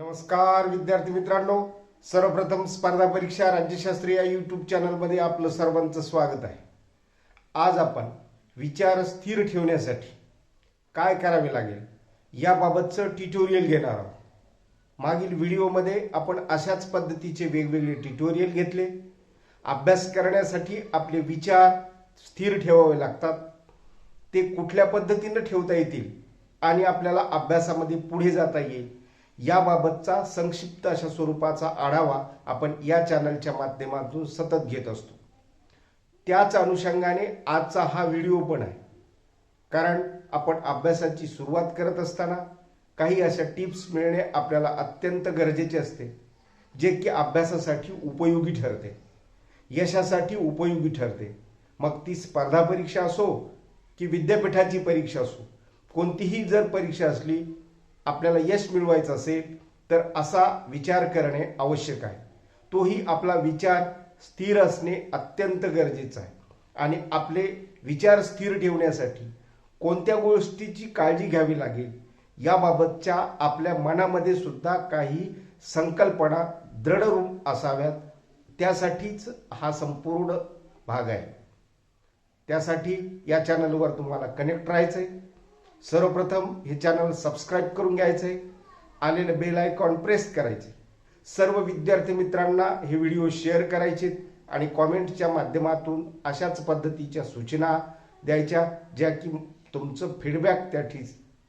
नमस्कार विद्यार्थी मित्रांनो. सर्वप्रथम स्पर्धा परीक्षा राज्यशास्त्री या यूट्यूब चॅनलमध्ये आपलं सर्वांचं स्वागत आहे. आज आपण विचार स्थिर ठेवण्यासाठी काय करावे लागेल याबाबतचं ट्युटोरियल घेणार आहोत. मागील व्हिडिओमध्ये आपण अशाच पद्धतीचे वेगवेगळे ट्युटोरियल घेतले. अभ्यास करण्यासाठी आपले विचार स्थिर ठेवावे लागतात. ते कुठल्या पद्धतीनं ठेवता येतील आणि आपल्याला अभ्यासामध्ये पुढे जाता येईल याबाबतचा संक्षिप्त अशा स्वरूपाचा आढावा आपण या चॅनलच्या माध्यमातून सतत घेत असतो. त्याच अनुषंगाने आजचा हा व्हिडिओ पण आहे. कारण आपण अभ्यासाची सुरुवात करत असताना काही अशा टिप्स मिळणे आपल्याला अत्यंत गरजेचे असते जे की अभ्यासासाठी उपयोगी ठरते. यशासाठी उपयोगी ठरते. मग ती स्पर्धा परीक्षा असो की विद्यापीठाची परीक्षा असो कोणतीही जर परीक्षा असली आपल्याला यश मिळवायचं असेल तर असा विचार करणे आवश्यक आहे. तोही आपला विचार स्थिर असणे अत्यंत गरजेचं आहे. आणि आपले विचार स्थिर ठेवण्यासाठी कोणत्या गोष्टीची काळजी घ्यावी लागेल याबाबतच्या आपल्या मनामध्ये सुद्धा काही संकल्पना दृढरूप असाव्यात. त्यासाठीच हा संपूर्ण भाग आहे. त्यासाठी या चॅनलवर तुम्हाला कनेक्ट राहायचं आहे सर्वप्रथम हे चॅनल सबस्क्राईब करून घ्यायचे आलेलं बेल आयकॉन प्रेस करायचे सर्व विद्यार्थी मित्रांना हे व्हिडिओ शेअर करायचे आणि कॉमेंटच्या माध्यमातून अशाच पद्धतीच्या सूचना द्यायच्या ज्या की तुमचं फीडबॅक त्या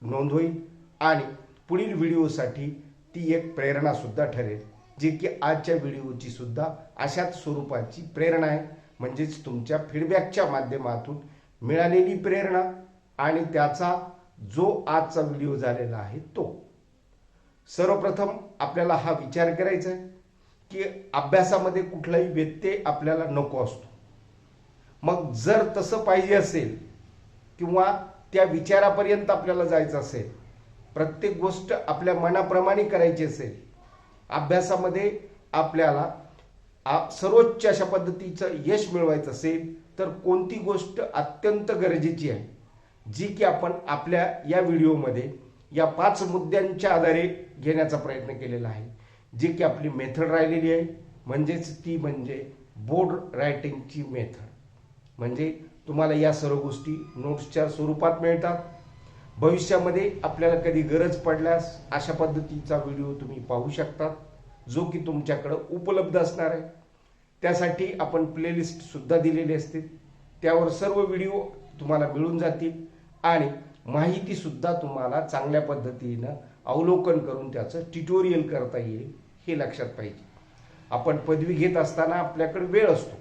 नोंद होईल आणि पुढील व्हिडिओसाठी ती एक प्रेरणासुद्धा ठरेल जे की आजच्या व्हिडिओची सुद्धा अशाच स्वरूपाची प्रेरणा आहे. म्हणजेच तुमच्या फीडबॅकच्या माध्यमातून मिळालेली प्रेरणा आणि त्याचा जो आजचा व्हिडिओ झालेला आहे तो. सर्वप्रथम आपल्याला हा विचार करायचा आहे की अभ्यासामध्ये कुठलाही व्यत्यय आपल्याला नको असतो. मग जर तसं पाहिजे असेल किंवा त्या विचारापर्यंत आपल्याला जायचं असेल प्रत्येक गोष्ट आपल्या मनाप्रमाणे करायची असेल अभ्यासामध्ये आपल्याला आ- सर्वोच्च अशा पद्धतीचं यश मिळवायचं असेल तर कोणती गोष्ट अत्यंत गरजेची आहे? जी की आपण आपल्या या व्हिडिओमध्ये या पाच मुद्द्यांच्या आधारे घेण्याचा प्रयत्न केलेला आहे. जी की आपली मेथड राहिलेली आहे. म्हणजेच ती म्हणजे बोर्ड रायटिंगची मेथड. म्हणजे तुम्हाला या सर्व गोष्टी नोट्सच्या स्वरूपात मिळतात. भविष्यामध्ये आपल्याला कधी गरज पडल्यास अशा पद्धतीचा व्हिडिओ तुम्ही पाहू शकतात जो की तुमच्याकडं उपलब्ध असणार आहे. त्यासाठी आपण प्लेलिस्टसुद्धा दिलेली असते त्यावर सर्व व्हिडिओ तुम्हाला मिळून जातील. आणि माहितीसुद्धा तुम्हाला चांगल्या पद्धतीनं अवलोकन करून त्याचं ट्युटोरियल करता येईल हे लक्षात पाहिजे. आपण पदवी घेत असताना आपल्याकडे वेळ असतो.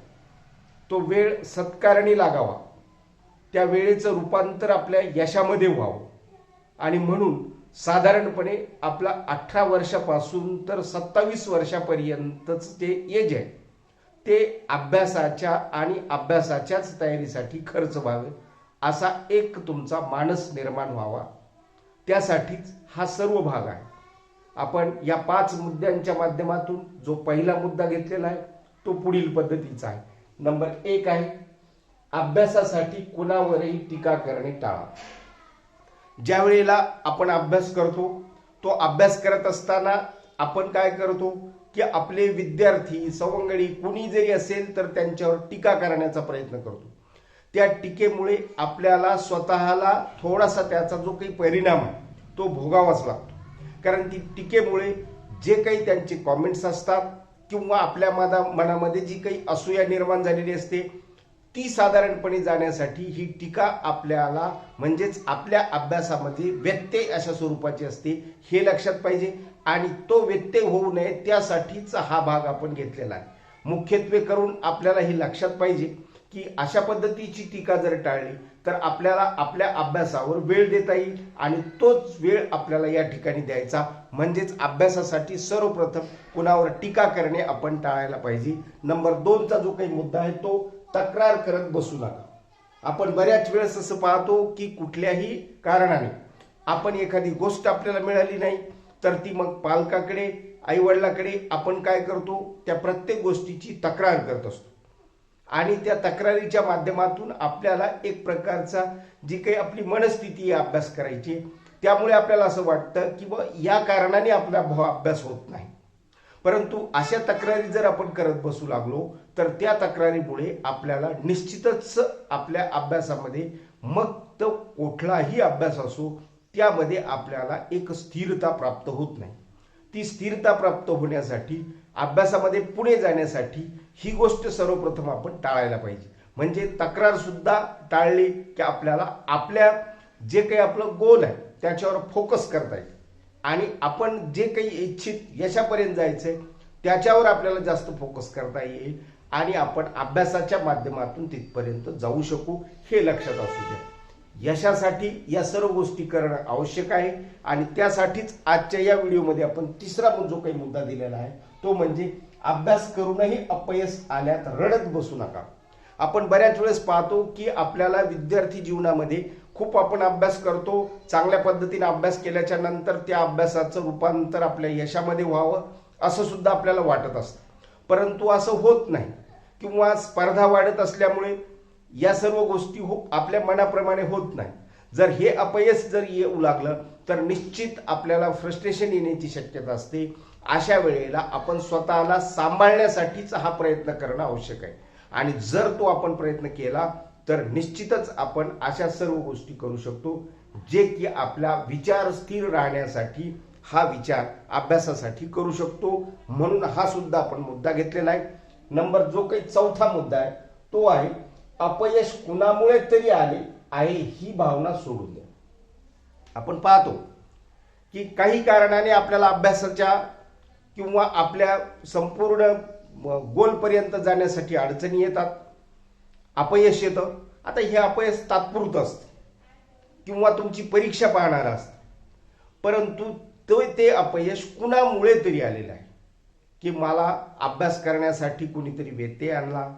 तो वेळ सत्कारणी लागावा. त्या वेळेचं रूपांतर आपल्या यशामध्ये व्हावं. आणि म्हणून साधारणपणे आपला अठरा वर्षापासून तर सत्तावीस वर्षापर्यंतच ते एज आहे. ते अभ्यासाच्या आणि अभ्यासाच्याच तयारीसाठी खर्च व्हावे. असा एक तुमचा मानस निर्माण व्हावा. त्यासाठीच हा सर्व भाग आहे. आपण या पाच मुद्द्यांच्या माध्यमातून जो पहिला मुद्दा घेतलेला आहे तो पुढील पद्धतीचा आहे. नंबर एक आहे अभ्यासासाठी कुणावरही टीका करणे टाळा. ज्या वेळेला आपण अभ्यास करतो तो अभ्यास करत असताना आपण काय करतो की आपले विद्यार्थी सवंगडी कुणी जरी असेल तर त्यांच्यावर टीका करण्याचा प्रयत्न करतो. त्या टीकेमुळे आपल्याला स्वतःला थोडासा त्याचा जो काही परिणाम आहे तो भोगावाच लागतो. कारण ती टीकेमुळे जे काही त्यांचे कॉमेंट्स असतात किंवा आपल्या मना मनामध्ये जी काही असूया निर्माण झालेली असते ती साधारणपणे जाण्यासाठी ही टीका आपल्याला म्हणजेच आपल्या अभ्यासामध्ये व्यत्यय अशा स्वरूपाची असते हे लक्षात पाहिजे. आणि तो व्यत्यय होऊ नये त्यासाठीच हा भाग आपण घेतलेला आहे. मुख्यत्वे करून आपल्याला हे लक्षात पाहिजे की अशा पद्धतीची टीका जर टाळली तर आपल्याला आपल्या अभ्यासावर वेळ देता येईल आणि तोच वेळ आपल्याला या ठिकाणी द्यायचा. म्हणजेच अभ्यासासाठी सर्वप्रथम कुणावर टीका करणे आपण टाळायला पाहिजे. नंबर दोनचा जो काही मुद्दा आहे तो तक्रार करत बसू नका. आपण बऱ्याच वेळेस असं पाहतो की कुठल्याही कारणाने आपण एखादी गोष्ट आपल्याला मिळाली नाही तर ती मग पालकाकडे आईवडिलाकडे आपण काय करतो? त्या प्रत्येक गोष्टीची तक्रार करत असतो. आणि त्या तक्रारीच्या माध्यमातून आपल्याला एक प्रकारचा जी काही आपली मनस्थिती आहे अभ्यास करायची त्यामुळे आपल्याला असं वाटतं की व या कारणाने आपला भाव अभ्यास होत नाही. परंतु अशा तक्रारी जर आपण करत बसू लागलो तर त्या तक्रारीमुळे आपल्याला निश्चितच आपल्या अभ्यासामध्ये मग तो कुठलाही अभ्यास असो त्यामध्ये आपल्याला एक स्थिरता प्राप्त होत नाही. ती स्थिरता प्राप्त होण्यासाठी अभ्यासामध्ये पुढे जाण्यासाठी ही गोष्ट सर्वप्रथम आपण टाळायला पाहिजे. म्हणजे तक्रार सुद्धा टाळली की आपल्याला आपल्या जे काही आपलं गोल आहे त्याच्यावर फोकस करता येईल. आणि आपण जे काही इच्छित यशापर्यंत जायचंय त्याच्यावर आपल्याला जास्त फोकस करता येईल आणि आपण अभ्यासाच्या माध्यमातून तिथपर्यंत जाऊ शकू हे लक्षात असू द्या. यशासाठी या सर्व गोष्टी करणं आवश्यक आहे आणि त्यासाठीच आजच्या या व्हिडिओमध्ये आपण तिसरा जो काही मुद्दा दिलेला आहे तो म्हणजे अभ्यास करूनही अपयश आल्यात रडत बसू नका. आपण बऱ्याच वेळेस पाहतो की आपल्याला विद्यार्थी जीवनामध्ये खूप आपण अभ्यास करतो चांगल्या पद्धतीने अभ्यास केल्याच्यानंतर त्या अभ्यासाचं रूपांतर आपल्या यशामध्ये व्हावं असं सुद्धा आपल्याला वाटत असतं. परंतु असं होत नाही किंवा स्पर्धा वाढत असल्यामुळे या सर्व गोष्टी हो आपल्या मनाप्रमाणे होत नाही. जर हे अपयश जर येऊ लागलं तर निश्चित आपल्याला फ्रस्ट्रेशन येण्याची शक्यता असते. अशा वेळेला आपण स्वतःला सांभाळण्यासाठीच हा प्रयत्न करणं आवश्यक आहे. आणि जर तो आपण प्रयत्न केला तर निश्चितच आपण अशा सर्व गोष्टी करू शकतो जे की आपला विचार स्थिर राहण्यासाठी हा विचार अभ्यासासाठी करू शकतो. म्हणून हा सुद्धा आपण मुद्दा घेतलेला आहे. नंबर जो काही चौथा मुद्दा आहे तो आहे अपयश कुणामुळे तरी आले आहे ही भावना सोडून द्या. आपण पाहतो की काही कारणाने आपल्याला अभ्यासाच्या किंवा आपल्या संपूर्ण गोलपर्यंत जाण्यासाठी अडचणी येतात. अपयश येतं. आता हे अपयश तात्पुरतं असतं. किंवा तुमची परीक्षा पाहणार असतं. परंतु तो ते अपयश कुणामुळे तरी आलेलं आहे? की मला अभ्यास करण्यासाठी कुणीतरी व्यत्यय आणला?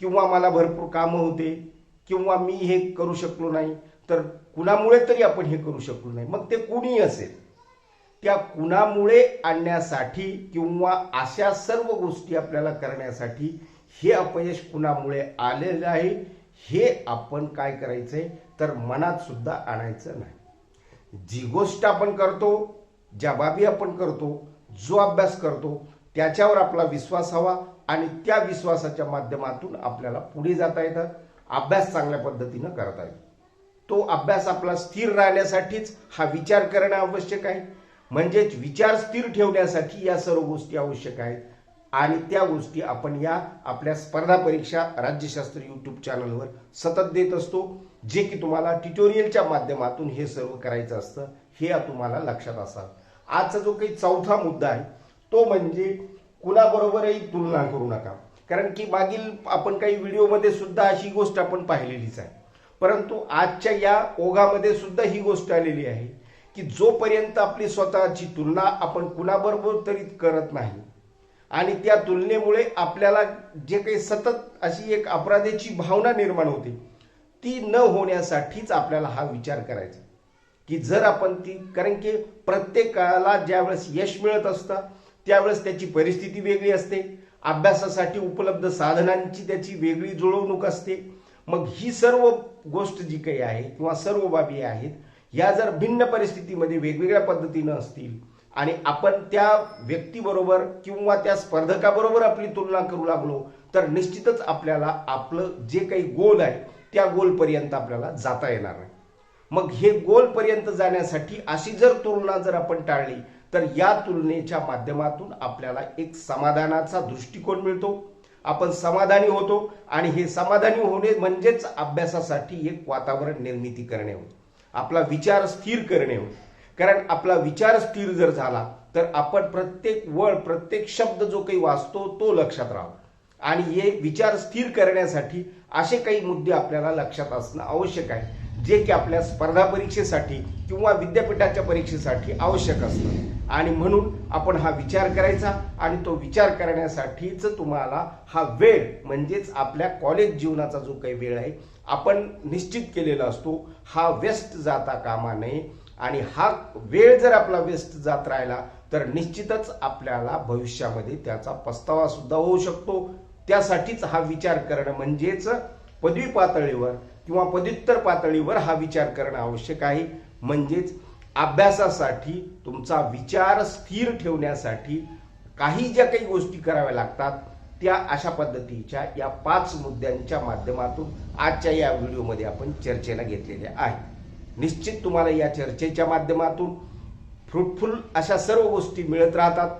किंवा मला भरपूर कामं होते. किंवा मी हे करू शकलो नाही. तर कुणामुळे तरी आपण हे करू शकलो नाही? मग ते कुणी असेल. त्या कुणामुळे आणण्यासाठी किंवा अशा सर्व गोष्टी आपल्याला करण्यासाठी हे अपयश कुणामुळे आलेलं आहे हे आपण काय करायचंय? तर मनात सुद्धा आणायचं नाही. जी गोष्ट आपण करतो ज्या बाबी आपण करतो जो अभ्यास करतो त्याच्यावर आपला विश्वास हवा आणि त्या विश्वासाच्या माध्यमातून आपल्याला पुढे जाता येतं. अभ्यास चांगल्या पद्धतीनं करता येतो. तो अभ्यास आपला स्थिर राहण्यासाठीच हा विचार करणं आवश्यक आहे. म्हणजेच विचार स्थिर ठेवण्यासाठी या सर्व गोष्टी आवश्यक आहेत. आणि त्या गोष्टी आपण या आपल्या स्पर्धा परीक्षा राज्यशास्त्र यूट्यूब चॅनलवर सतत देत असतो जे की तुम्हाला ट्युटोरियलच्या माध्यमातून हे सर्व करायचं असतं हे तुम्हाला लक्षात असाल आजचा जो काही चौथा मुद्दा आहे तो म्हणजे कुणाबरोबरही तुलना करू नका. कारण की मागील आपण काही व्हिडिओमध्ये सुद्धा अशी गोष्ट आपण पाहिलेलीच आहे. परंतु आजच्या या ओघामध्ये सुद्धा ही गोष्ट आलेली आहे की जोपर्यंत आपली स्वतःची तुलना आपण कुणाबरोबर तरी करत नाही आणि त्या तुलनेमुळे आपल्याला जे काही सतत अशी एक अपराधाची भावना निर्माण होते ती न होण्यासाठीच आपल्याला हा विचार करायचा. की जर आपण ती कारण की प्रत्येकाला ज्यावेळेस यश मिळत असतं त्यावेळेस त्याची परिस्थिती वेगळी असते. अभ्यासासाठी उपलब्ध साधनांची त्याची वेगळी जुळवणूक असते. मग ही सर्व गोष्ट जी काही आहे किंवा सर्व बाबी आहेत या जर भिन्न परिस्थितीमध्ये वेगवेगळ्या पद्धतीनं असतील आणि आपण त्या व्यक्तीबरोबर किंवा त्या स्पर्धकाबरोबर आपली तुलना करू लागलो तर निश्चितच आपल्याला आपलं जे काही गोल आहे त्या गोलपर्यंत आपल्याला जाता येणार नाही. मग हे गोलपर्यंत जाण्यासाठी अशी जर तुलना जर आपण टाळली तर या तुलनेच्या माध्यमातून आपल्याला एक समाधानाचा दृष्टिकोन मिळतो. आपण समाधानी होतो आणि हे समाधानी होणे म्हणजेच अभ्यासासाठी एक वातावरण निर्मिती करणे होते आपला विचार स्थिर करणे होते कारण आपला विचार स्थिर जर झाला तर आपण प्रत्येक वळ प्रत्येक शब्द जो काही वाचतो तो लक्षात राहावा. आणि हे विचार स्थिर करण्यासाठी असे काही मुद्दे आपल्याला लक्षात असणं आवश्यक आहे जे की आपल्या स्पर्धा परीक्षेसाठी किंवा विद्यापीठाच्या परीक्षेसाठी आवश्यक असतं. आणि म्हणून आपण हा विचार करायचा आणि तो विचार करण्यासाठीच तुम्हाला हा वेळ म्हणजेच आपल्या कॉलेज जीवनाचा जो काही वेळ आहे आपण निश्चित केलेला असतो हा व्यस्त जाता कामा नये. आणि हा वेळ जर आपला व्यस्त जात राहिला तर निश्चितच आपल्याला भविष्यामध्ये त्याचा पस्तावा सुद्धा होऊ शकतो. त्यासाठीच हा विचार करणं म्हणजेच पदवी पातळीवर किंवा पदव्युत्तर पातळीवर हा विचार करणं आवश्यक आहे. म्हणजेच अभ्यासासाठी तुमचा विचार स्थिर ठेवण्यासाठी काही ज्या काही गोष्टी कराव्या लागतात त्या अशा पद्धतीच्या या पाच मुद्द्यांच्या माध्यमातून आजच्या या व्हिडिओमध्ये आपण चर्चेला घेतलेल्या आहे. निश्चित तुम्हाला या चर्चेच्या माध्यमातून फ्रुटफुल अशा सर्व गोष्टी मिळत राहतात.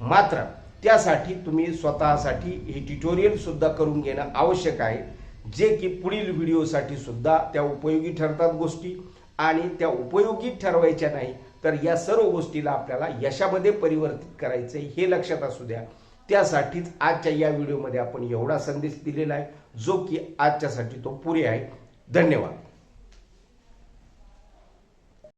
मात्र त्यासाठी तुम्ही स्वतःसाठी हे ट्युटोरियलसुद्धा करून घेणं आवश्यक आहे जे की पुढील व्हिडिओसाठी सुद्धा त्या उपयोगी ठरतात गोष्टी. आणि त्या उपयोगी ठरवायच्या नाही तर या सर्व गोष्टीला आपल्याला यशामध्ये परिवर्तित करायचं आहे हे लक्षात असू द्या. त्यासाठीच आजच्या या व्हिडिओमध्ये आपण एवढा संदेश दिलेला आहे जो की आजच्यासाठी तो पुरे आहे. धन्यवाद.